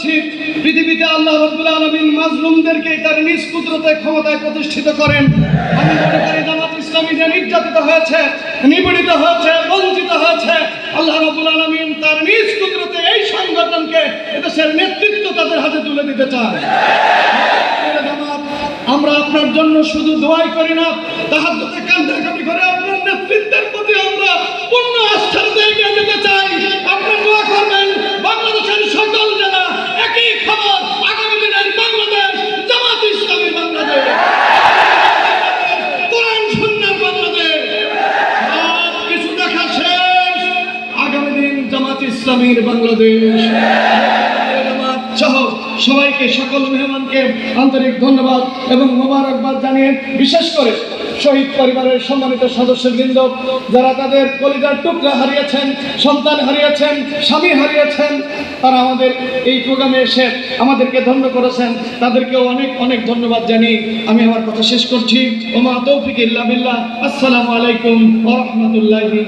করছি, পৃথিবীতে আল্লাহ রব্বুল আলমিন মাজলুমদেরকে তার নিজ কুদরতে ক্ষমতায় প্রতিষ্ঠিত করেন। আমি মনে করি জামাত ইসলামী যে নির্যাতিত হয়েছে, নিপীড়িত হয়েছে, বঞ্চিত হয়েছে, আল্লাহ রব্বুল আলমিন তার নিজ কুদরতে এই সংগঠনকে এদেশের নেতৃত্ব তাদের হাতে তুলে দিতে চায়। আমরা আপনার জন্য শুধু দোয়াই করি না তাহার কান্দাকাটি করে ইসলামীর বাংলাদেশ। সবাইকে, সকল মেহমানকে আন্তরিক ধন্যবাদ এবং মোবারকবাদ জানিয়ে বিশেষ করে শহীদ পরিবারের সম্মানিত সদস্যবৃন্দ, যারা তাদের কলিজার টুকরা হারিয়েছেন, সন্তান হারিয়েছেন, স্বামী হারিয়েছেন, তারা আমাদের এই প্রোগ্রামে এসে আমাদেরকে ধন্য করেছেন। তাদেরকেও অনেক অনেক ধন্যবাদ জানিয়ে আমি আমার কথা শেষ করছি। ওমা তৌফিক ইল্লা আসসালামু আলাইকুম ওয়া রাহমাতুল্লাহি